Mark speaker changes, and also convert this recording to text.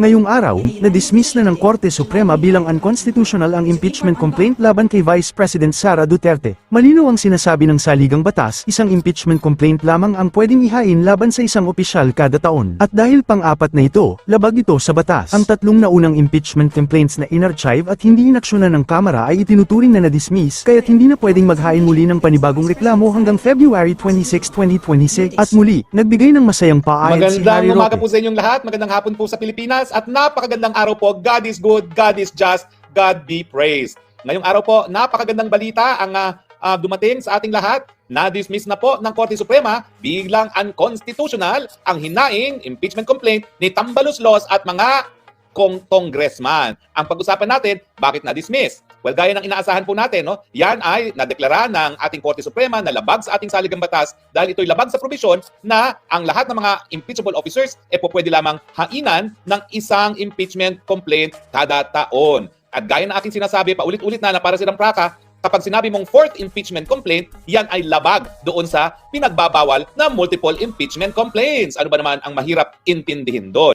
Speaker 1: Ngayong araw, na-dismiss na ng Korte Suprema bilang unconstitutional ang impeachment complaint laban kay Vice President Sara Duterte. Malinaw ang sinasabi ng saligang batas, isang impeachment complaint lamang ang pwedeng ihain laban sa isang opisyal kada taon. At dahil pang-apat na ito, labag ito sa batas. Ang tatlong naunang impeachment complaints na inarchive at hindi inaksyonan ng Kamara ay itinuturing na na-dismiss, kaya't hindi na pwedeng maghain muli ng panibagong reklamo hanggang February 26, 2026. At muli, nagbigay ng masayang paayon si Harry
Speaker 2: Magandang umaga po sa inyong lahat. Magandang hapon po sa Pilipinas. At napakagandang araw po. God is good, God is just, God be praised. Ngayong araw po, napakagandang balita ang ah, ah, dumating sa ating lahat. Na-dismiss na po ng Korte Suprema bilang unconstitutional ang hinaing impeachment complaint ni Tambalus Laws at mga kong congressman. Ang pag-usapan natin, bakit na-dismiss? Well, gaya ng inaasahan po natin, no, yan ay nadeklara ng ating Korte Suprema na labag sa ating saligang batas dahil ito'y labag sa probisyon na ang lahat ng mga impeachable officers e po pwede lamang hainan ng isang impeachment complaint kada taon. At gaya ng aking sinasabi, paulit-ulit na na para silang praka, kapag sinabi mong fourth impeachment complaint, yan ay labag doon sa pinagbabawal na multiple impeachment complaints. Ano ba naman ang mahirap intindihin doon?